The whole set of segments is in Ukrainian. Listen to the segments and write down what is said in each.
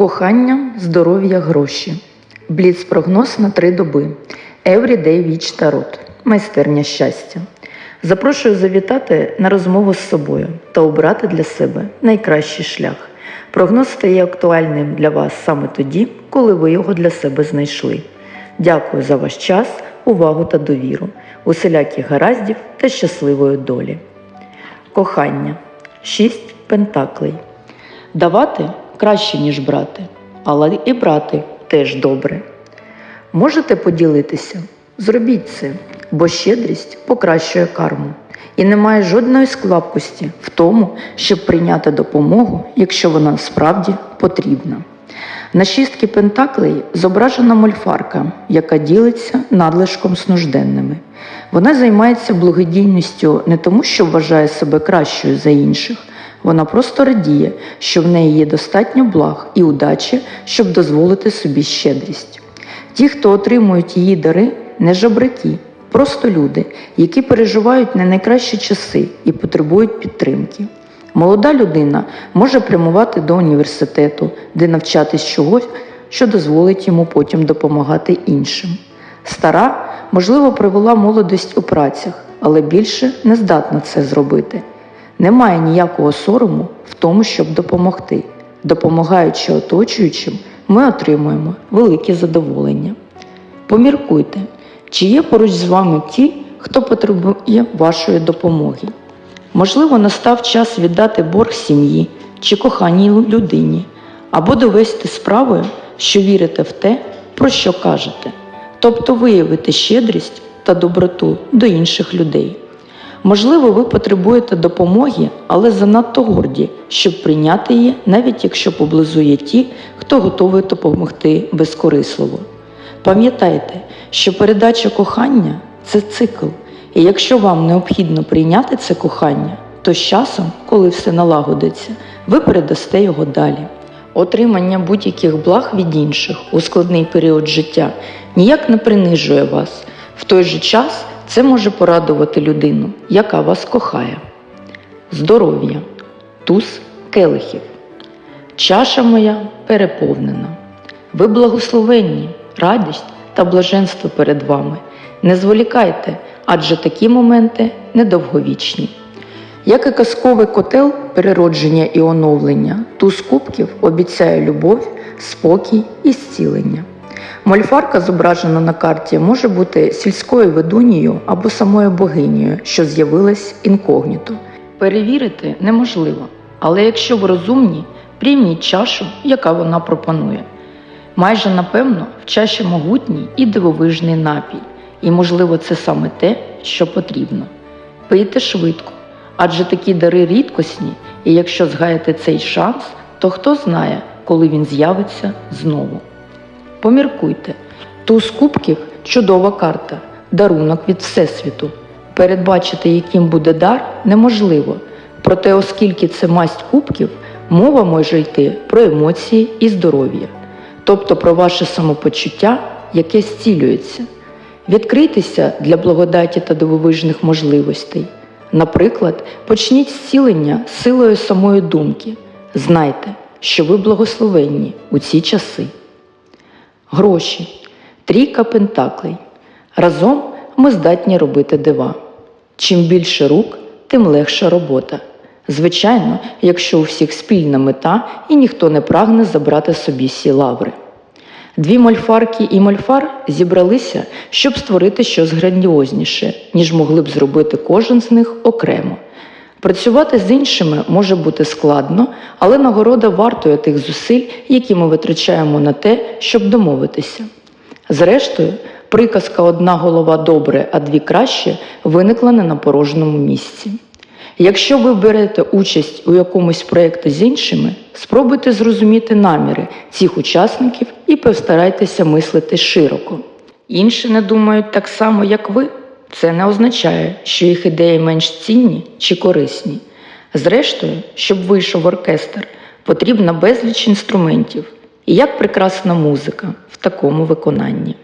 Кохання, здоров'я, гроші. Бліц-прогноз на три доби. Everyday Witch Tarot. Майстерня щастя. Запрошую завітати на розмову з собою та обрати для себе найкращий шлях. Прогноз стає актуальним для вас саме тоді, коли ви його для себе знайшли. Дякую за ваш час, увагу та довіру, усіляких гараздів та щасливої долі. Кохання. Шість пентаклей. Давати краще, ніж брати, але і брати теж добре. Можете поділитися? Зробіть це, бо щедрість покращує карму. І немає жодної склапкості в тому, щоб прийняти допомогу, якщо вона справді потрібна. На шістки пентаклей зображена мольфарка, яка ділиться надлишком з нужденними. Вона займається благодійністю не тому, що вважає себе кращою за інших. Вона просто радіє, що в неї є достатньо благ і удачі, щоб дозволити собі щедрість. Ті, хто отримують її дари, не жабраки, просто люди, які переживають не найкращі часи і потребують підтримки. Молода людина може прямувати до університету, де навчатись чогось, що дозволить йому потім допомагати іншим. Стара, можливо, провела молодість у працях, але більше не здатна це зробити. Немає ніякого сорому в тому, щоб допомогти. Допомагаючи оточуючим, ми отримуємо велике задоволення. Поміркуйте, чи є поруч з вами ті, хто потребує вашої допомоги. Можливо, настав час віддати борг сім'ї чи коханій людині, або довести справою, що вірите в те, про що кажете, тобто виявити щедрість та доброту до інших людей. Можливо, ви потребуєте допомоги, але занадто горді, щоб прийняти її, навіть якщо поблизу є ті, хто готовий допомогти безкорисливо. Пам'ятайте, що передача кохання це цикл, і якщо вам необхідно прийняти це кохання, то з часом, коли все налагодиться, ви передасте його далі. Отримання будь-яких благ від інших у складний період життя ніяк не принижує вас. В той же час це може порадувати людину, яка вас кохає. Здоров'я, туз келихів. Чаша моя переповнена. Ви благословенні, радість та блаженство перед вами. Не зволікайте, адже такі моменти недовговічні. Як і казковий котел переродження і оновлення, туз кубків обіцяє любов, спокій і зцілення. Мольфарка, зображена на карті, може бути сільською ведунією або самою богинею, що з'явилась інкогніто. Перевірити неможливо, але якщо ви розумні, прийміть чашу, яка вона пропонує. Майже напевно в чаші могутній і дивовижний напій, і, можливо, це саме те, що потрібно. Пийте швидко, адже такі дари рідкісні, і якщо згаєте цей шанс, то хто знає, коли він з'явиться знову. Поміркуйте, туз кубків чудова карта, дарунок від Всесвіту. Передбачити, яким буде дар, неможливо. Проте, оскільки це масть кубків, мова може йти про емоції і здоров'я, тобто про ваше самопочуття, яке зцілюється. Відкрийтеся для благодаті та дивовижних можливостей. Наприклад, почніть зцілення силою самої думки. Знайте, що ви благословенні у ці часи. Гроші. Трійка пентаклей. Разом ми здатні робити дива. Чим більше рук, тим легша робота. Звичайно, якщо у всіх спільна мета і ніхто не прагне забрати собі сі лаври. Дві мольфарки і мольфар зібралися, щоб створити щось грандіозніше, ніж могли б зробити кожен з них окремо. Працювати з іншими може бути складно, але нагорода вартує тих зусиль, які ми витрачаємо на те, щоб домовитися. Зрештою, приказка одна голова добре, а дві краще виникла не на порожньому місці. Якщо ви берете участь у якомусь проєкті з іншими, спробуйте зрозуміти наміри цих учасників і постарайтеся мислити широко. Інші не думають так само, як ви. Це не означає, що їх ідеї менш цінні чи корисні. Зрештою, щоб вийшов оркестр, потрібна безліч інструментів і як прекрасна музика в такому виконанні.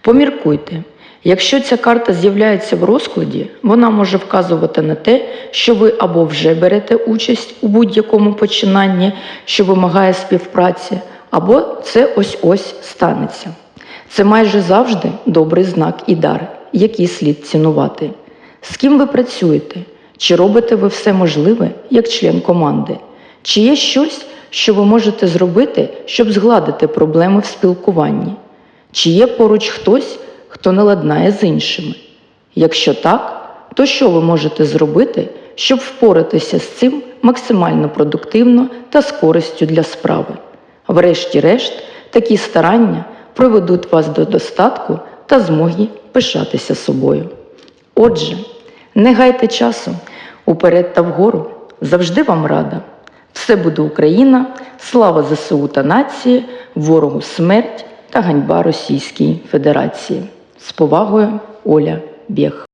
Поміркуйте, якщо ця карта з'являється в розкладі, вона може вказувати на те, що ви або вже берете участь у будь-якому починанні, що вимагає співпраці, або це ось-ось станеться. Це майже завжди добрий знак і дар, який слід цінувати. З ким ви працюєте? Чи робите ви все можливе як член команди? Чи є щось, що ви можете зробити, щоб згладити проблеми в спілкуванні? Чи є поруч хтось, хто не ладнає з іншими? Якщо так, то що ви можете зробити, щоб впоратися з цим максимально продуктивно та з користю для справи? Врешті-решт, такі старання приведуть вас до достатку та змоги пишатися собою. Отже, не гайте часу, уперед та вгору, завжди вам рада. Все буде Україна, слава ЗСУ та нації, ворогу смерть та ганьба Російській Федерації. З повагою, Оля Бєх.